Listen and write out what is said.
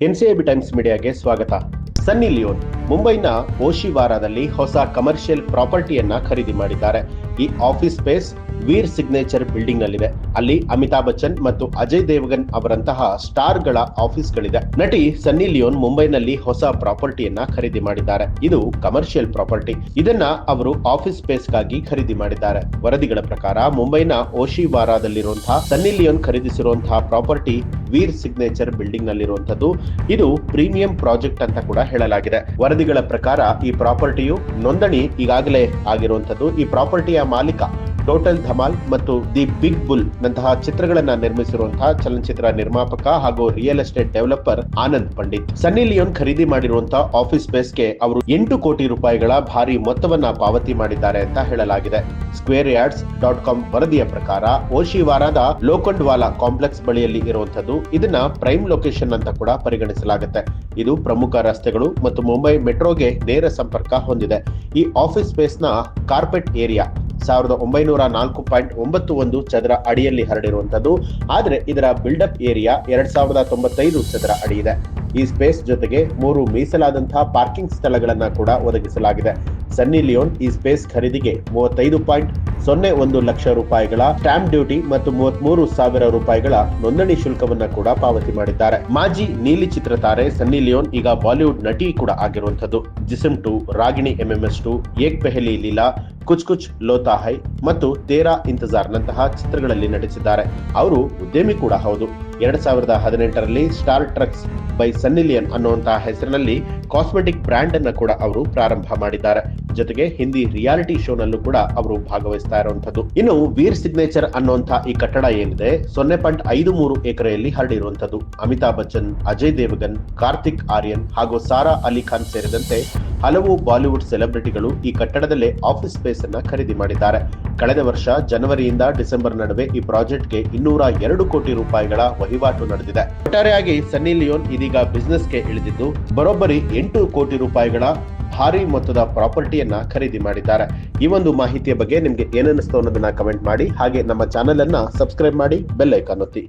NCIB times ಮೀಡಿಯಾಗೆ ಸ್ವಾಗತ. ಸನ್ನಿ Leone ಮುಂಬೈನ ಓಶಿವಾರಾದಲ್ಲಿ ಹೊಸ ಕಮರ್ಷಿಯಲ್ ಪ್ರಾಪರ್ಟಿಯನ್ನ ಖರೀದಿ ಮಾಡಿದ್ದಾರೆ. ಈ office space Veer Signature building ನಲ್ಲಿದೆ ಅಲ್ಲಿ ಅಮಿತಾಬ್ ಬಚ್ಚನ್ ಮತ್ತು ಅಜಯ್ ದೇವಗನ್ ಅವರಂತಹ ಸ್ಟಾರ್ಗಳ ಆಫೀಸ್ಗಳಿದೆ. ನಟಿ ಸನ್ನಿ ಲಿಯೋನ್ ಮುಂಬೈನಲ್ಲಿ ಹೊಸ ಪ್ರಾಪರ್ಟಿಯನ್ನ ಖರೀದಿ ಮಾಡಿದ್ದಾರೆ. ಇದು ಕಮರ್ಷಿಯಲ್ ಪ್ರಾಪರ್ಟಿ. ಇದನ್ನ ಅವರು ಆಫೀಸ್ ಸ್ಪೇಸ್ಗಾಗಿ ಖರೀದಿ ಮಾಡಿದ್ದಾರೆ. ವರದಿಗಳ ಪ್ರಕಾರ ಮುಂಬೈನ ಓಶಿವಾರಾದಲ್ಲಿರುವಂತಹ ಸನ್ನಿ ಲಿಯೋನ್ ಖರೀದಿಸಿರುವಂತಹ ಪ್ರಾಪರ್ಟಿ ವೀರ್ ಸಿಗ್ನೇಚರ್ ಬಿಲ್ಡಿಂಗ್ ನಲ್ಲಿರುವಂತದ್ದು ಇದು ಪ್ರೀಮಿಯಂ ಪ್ರಾಜೆಕ್ಟ್ ಅಂತ ಕೂಡ ಹೇಳಲಾಗಿದೆ. ವರದಿಗಳ ಪ್ರಕಾರ ಈ ಪ್ರಾಪರ್ಟಿಯು ನೋಂದಣಿ ಈಗಾಗಲೇ ಆಗಿರುವಂತದ್ದು ಈ ಪ್ರಾಪರ್ಟಿಯ ಮಾಲೀಕ ಟೋಟಲ್ ಧಮಾಲ್ ಮತ್ತು ದಿ ಬಿಗ್ ಬುಲ್ ನಂತಹ ಚಿತ್ರಗಳನ್ನ ನಿರ್ಮಿಸಿರುವಂತಹ ಚಲನಚಿತ್ರ ನಿರ್ಮಾಪಕ ಹಾಗೂ real estate developer Anand Pandit. Sunny Leone ಖರೀದಿ ಮಾಡಿರುವಂತಹ ಆಫೀಸ್ ಸ್ಪೇಸ್ಗೆ ಅವರು ಎಂಟು ಕೋಟಿ ರೂಪಾಯಿಗಳ ಭಾರಿ ಮೊತ್ತವನ್ನ ಪಾವತಿ ಮಾಡಿದ್ದಾರೆ ಅಂತ ಹೇಳಲಾಗಿದೆ. ಸ್ಕ್ವೇರ್ ಯಾರ್ಡ್ಸ್ ಡಾಟ್ ಕಾಮ್ ವರದಿಯ ಪ್ರಕಾರ ಓಶಿವಾರಾದ ಲೋಖಂಡ್ವಾಲಾ ಕಾಂಪ್ಲೆಕ್ಸ್ ಬಳಿಯಲ್ಲಿ ಇರುವಂತದ್ದು ಇದನ್ನ ಪ್ರೈಮ್ ಲೊಕೇಶನ್ ಅಂತ ಕೂಡ ಪರಿಗಣಿಸಲಾಗುತ್ತೆ. ಇದು ಪ್ರಮುಖ ರಸ್ತೆಗಳು ಮತ್ತು ಮುಂಬೈ ಮೆಟ್ರೋಗೆ ನೇರ ಸಂಪರ್ಕ ಹೊಂದಿದೆ. ಈ ಆಫೀಸ್ ಸ್ಪೇಸ್ನ ಕಾರ್ಪೆಟ್ ಏರಿಯಾ ಸಾವಿರದ ಒಂಬೈನೂರ ನಾಲ್ಕು ಪಾಯಿಂಟ್ ಒಂಬತ್ತು ಒಂದು ಚದರ ಅಡಿಯಲ್ಲಿ ಹರಡಿರುವಂತದ್ದು ಆದರೆ ಇದರ ಬಿಲ್ಡಪ್ ಏರಿಯಾ ಎರಡ್ ಸಾವಿರದ ತೊಂಬತ್ತೈದು ಚದರ ಅಡಿ ಇದೆ. ಈ ಸ್ಪೇಸ್ ಜೊತೆಗೆ ಮೂರು ಮೀಸಲಾದಂತಹ ಪಾರ್ಕಿಂಗ್ ಸ್ಥಳಗಳನ್ನ ಕೂಡ ಒದಗಿಸಲಾಗಿದೆ. ಸನ್ನಿ ಲಿಯೋನ್ ಈ ಸ್ಪೇಸ್ ಖರೀದಿಗೆ ಮೂವತ್ತೈದು ಪಾಯಿಂಟ್ ಸೊನ್ನೆ ಒಂದು ಲಕ್ಷ ರೂಪಾಯಿಗಳ ಸ್ಟಾಂಪ್ ಡ್ಯೂಟಿ ಮತ್ತು ಮೂವತ್ಮೂರು ಸಾವಿರ ರೂಪಾಯಿಗಳ ನೋಂದಣಿ ಶುಲ್ಕವನ್ನ ಕೂಡ ಪಾವತಿ ಮಾಡಿದ್ದಾರೆ. ಮಾಜಿ ನೀಲಿ ಚಿತ್ರತಾರೆ ಸನ್ನಿ ಲಿಯೋನ್ ಈಗ ಬಾಲಿವುಡ್ ನಟಿ ಕೂಡ ಆಗಿರುವಂತದ್ದು Jism two Ragini MMS two Ek Paheli Leela Kuch Kuch Locha Hai ಮತ್ತು ತೇರಾ ಇಂತಜಾರ್ ನಂತಹ ಚಿತ್ರಗಳಲ್ಲಿ ನಟಿಸಿದ್ದಾರೆ. ಅವರು ಉದ್ಯಮಿ ಕೂಡ ಹೌದು. ಎರಡ್ ಸಾವಿರದ ಹದಿನೆಂಟರಲ್ಲಿ ಸ್ಟಾರ್ ಟ್ರಕ್ಸ್ ಬೈ ಸನ್ನಿಲಿಯನ್ ಅನ್ನುವಂತಹ ಹೆಸರಿನಲ್ಲಿ ಕಾಸ್ಮೆಟಿಕ್ ಬ್ರ್ಯಾಂಡ್ ಅನ್ನ ಕೂಡ ಅವರು ಪ್ರಾರಂಭ ಮಾಡಿದ್ದಾರೆ. ಜೊತೆಗೆ ಹಿಂದಿ ರಿಯಾಲಿಟಿ ಶೋನಲ್ಲೂ ಕೂಡ ಅವರು ಭಾಗವಹಿಸ್ತಾ ಇರುವಂತದ್ದು ಇನ್ನು ವೀರ್ ಸಿಗ್ನೇಚರ್ ಅನ್ನುವಂತಹ ಈ ಕಟ್ಟಡ ಏನಿದೆ, ಸೊನ್ನೆ ಪಾಯಿಂಟ್ ಐದು ಮೂರು ಎಕರೆಯಲ್ಲಿ ಹರಡಿರುವಂತದ್ದು ಅಮಿತಾಬ್ ಬಚ್ಚನ್, ಅಜಯ್ ದೇವಗನ್, ಕಾರ್ತಿಕ್ ಆರ್ಯನ್ ಹಾಗೂ ಸಾರಾ ಅಲಿ ಖಾನ್ ಸೇರಿದಂತೆ ಹಲವು ಬಾಲಿವುಡ್ ಸೆಲೆಬ್ರಿಟಿಗಳು ಈ ಕಟ್ಟಡದಲ್ಲೇ ಆಫೀಸ್ ಸ್ಪೇಸ್ ಅನ್ನ ಖರೀದಿ ಮಾಡಿದ್ದಾರೆ. ಕಳೆದ ವರ್ಷ ಜನವರಿಯಿಂದ ಡಿಸೆಂಬರ್ ನಡುವೆ ಈ ಪ್ರಾಜೆಕ್ಟ್ಗೆ ಇನ್ನೂರ ಎರಡು ಕೋಟಿ ರೂಪಾಯಿಗಳ ವಹಿವಾಟು ನಡೆದಿದೆ. ಒಟ್ಟಾರೆಯಾಗಿ ಸನ್ನಿ ಲಿಯೋನ್ ಇದೀಗ ಬಿಸ್ನೆಸ್ಗೆ ಇಳಿದಿದ್ದು, ಬರೋಬ್ಬರಿ ಎಂಟು ಕೋಟಿ ರೂಪಾಯಿಗಳ ಭಾರಿ ಮೊತ್ತದ ಪ್ರಾಪರ್ಟಿಯನ್ನ ಖರೀದಿ ಮಾಡಿದ್ದಾರೆ. ಈ ಒಂದು ಮಾಹಿತಿಯ ಬಗ್ಗೆ ನಿಮ್ಗೆ ಏನನ್ನಿಸ್ತು ಅನ್ನೋದನ್ನ ಕಮೆಂಟ್ ಮಾಡಿ, ಹಾಗೆ ನಮ್ಮ ಚಾನೆಲ್ ಅನ್ನ ಸಬ್ಸ್ಕ್ರೈಬ್ ಮಾಡಿ, ಬೆಲ್ ಐಕಾನ್ ಒತ್ತಿ.